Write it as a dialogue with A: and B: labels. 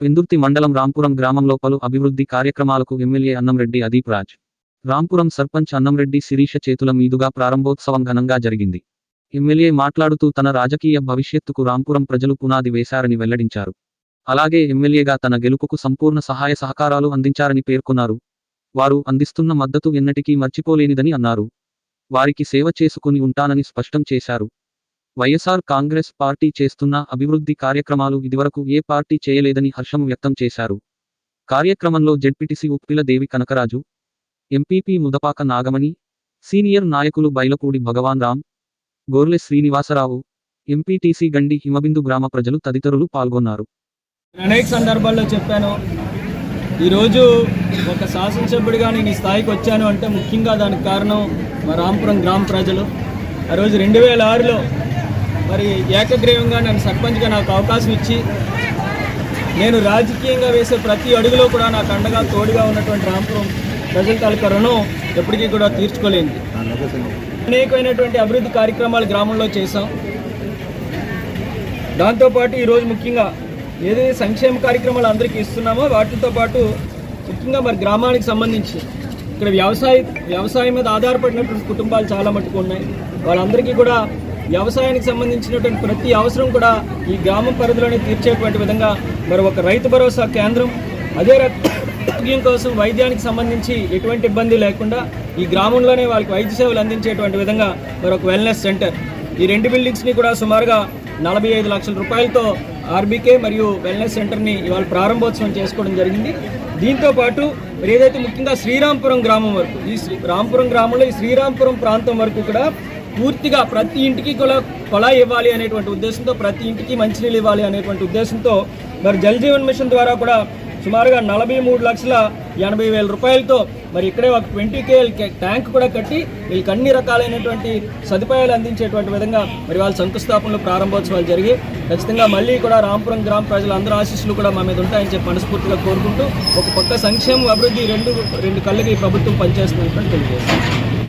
A: పెందుర్తి మండలం రాంపురం గ్రామంలో పలు అభివృద్ధి కార్యక్రమాలకు ఎమ్మెల్యే అన్నంరెడ్డి అదీప్ రాజ్. రాంపురం సర్పంచ్ అన్నంరెడ్డి శిరీష చేతుల మీదుగా ప్రారంభోత్సవం ఘనంగా జరిగింది. ఎమ్మెల్యే మాట్లాడుతూ తన రాజకీయ భవిష్యత్తుకు రాంపురం ప్రజలు పునాది వేశారని వెల్లడించారు. అలాగే ఎమ్మెల్యేగా తన గెలుపుకు సంపూర్ణ సహాయ సహకారాలు అందించారని పేర్కొన్నారు. వారు అందిస్తున్న మద్దతు ఎన్నటికీ మర్చిపోలేనిదని అన్నారు. వారికి సేవ చేసుకుని ఉంటానని స్పష్టం చేశారు. వైఎస్ఆర్ కాంగ్రెస్ పార్టీ చేస్తున్న అభివృద్ధి కార్యక్రమాలు ఇదివరకు ఏ పార్టీ చేయలేదని హర్షం వ్యక్తం చేశారు. కార్యక్రమంలో ZPTC Uppila Devi Kanakaraju MPP Mudapaka Nagamani senior నాయకులు బైలపూడి భగవాన్ రామ్ గోర్లె శ్రీనివాసరావు ఎంపీటీసీ గండి హిమబిందు గ్రామ ప్రజలు తదితరులు పాల్గొన్నారు.
B: అనేక సందర్భాల్లో చెప్పాను ఈరోజు ఒక శాసనసభ్యుడిగా నేను ఈ స్థాయికి వచ్చాను అంటే ముఖ్యంగా దానికి కారణం మా రాంపురం గ్రామ ప్రజలు. ఆ రోజు రెండు వేల ఆరులో మరి ఏకగ్రీవంగా నన్ను సర్పంచ్గా నాకు అవకాశం ఇచ్చి నేను రాజకీయంగా వేసే ప్రతి అడుగులో కూడా నాకు అండగా తోడుగా ఉన్నటువంటి రాంపురం ప్రజల తాలూకా రుణం ఎప్పటికీ కూడా తీర్చుకోలేంది అనేకమైనటువంటి అభివృద్ధి కార్యక్రమాలు గ్రామంలో చేశాం. దాంతోపాటు ఈరోజు ముఖ్యంగా ఏదైతే సంక్షేమ కార్యక్రమాలు అందరికీ ఇస్తున్నామో వాటితో పాటు ముఖ్యంగా మరి గ్రామానికి సంబంధించి ఇక్కడ వ్యవసాయ వ్యవసాయం మీద ఆధారపడినటువంటి కుటుంబాలు చాలా మట్టుకు ఉన్నాయి. వాళ్ళందరికీ కూడా వ్యవసాయానికి సంబంధించినటువంటి ప్రతి అవసరం కూడా ఈ గ్రామం పరిధిలోనే తీర్చేటువంటి విధంగా మరి ఒక రైతు భరోసా కేంద్రం అదే రక- ఆరోగ్యం కోసం వైద్యానికి సంబంధించి ఎటువంటి ఇబ్బంది లేకుండా ఈ గ్రామంలోనే వాళ్ళకి వైద్య సేవలు అందించేటువంటి విధంగా మరి ఒక వెల్నెస్ సెంటర్ ఈ రెండు బిల్డింగ్స్ని కూడా సుమారుగా నలభై ఐదు లక్షల రూపాయలతో ఆర్బీకే మరియు వెల్నెస్ సెంటర్ని ఇవాళ ప్రారంభోత్సవం చేసుకోవడం జరిగింది. దీంతో పాటు మరి ఏదైతే ముఖ్యంగా శ్రీరాంపురం గ్రామం వరకు ఈ శ్రీ రాంపురం గ్రామంలో ఈ శ్రీరాంపురం ప్రాంతం వరకు కూడా పూర్తిగా ప్రతి ఇంటికి కూడా కొళాయి ఇవ్వాలి అనేటువంటి ఉద్దేశంతో ప్రతి ఇంటికి మంచినీళ్ళు ఇవ్వాలి అనేటువంటి ఉద్దేశంతో మరి జల్ జీవన్ మిషన్ ద్వారా కూడా సుమారుగా నలభై మూడు లక్షల ఎనభై వేల రూపాయలతో మరి ఇక్కడే ఒక ట్వంటీ కేఎల్ ట్యాంక్ కూడా కట్టి వీళ్ళకి అన్ని రకాలైనటువంటి సదుపాయాలు అందించేటువంటి విధంగా మరి వాళ్ళ శంకుస్థాపనలు ప్రారంభోత్సవాలు జరిగి ఖచ్చితంగా మళ్ళీ కూడా రాంపురం గ్రామ ప్రజల అందరూ ఆశీస్సులు కూడా మా మీద ఉంటాయని చెప్పి మనస్ఫూర్తిగా కోరుకుంటూ ఒక పక్క సంక్షేమం అభివృద్ధి రెండు రెండు కళ్ళకి ప్రభుత్వం పనిచేస్తున్నటువంటి తెలియజేస్తుంది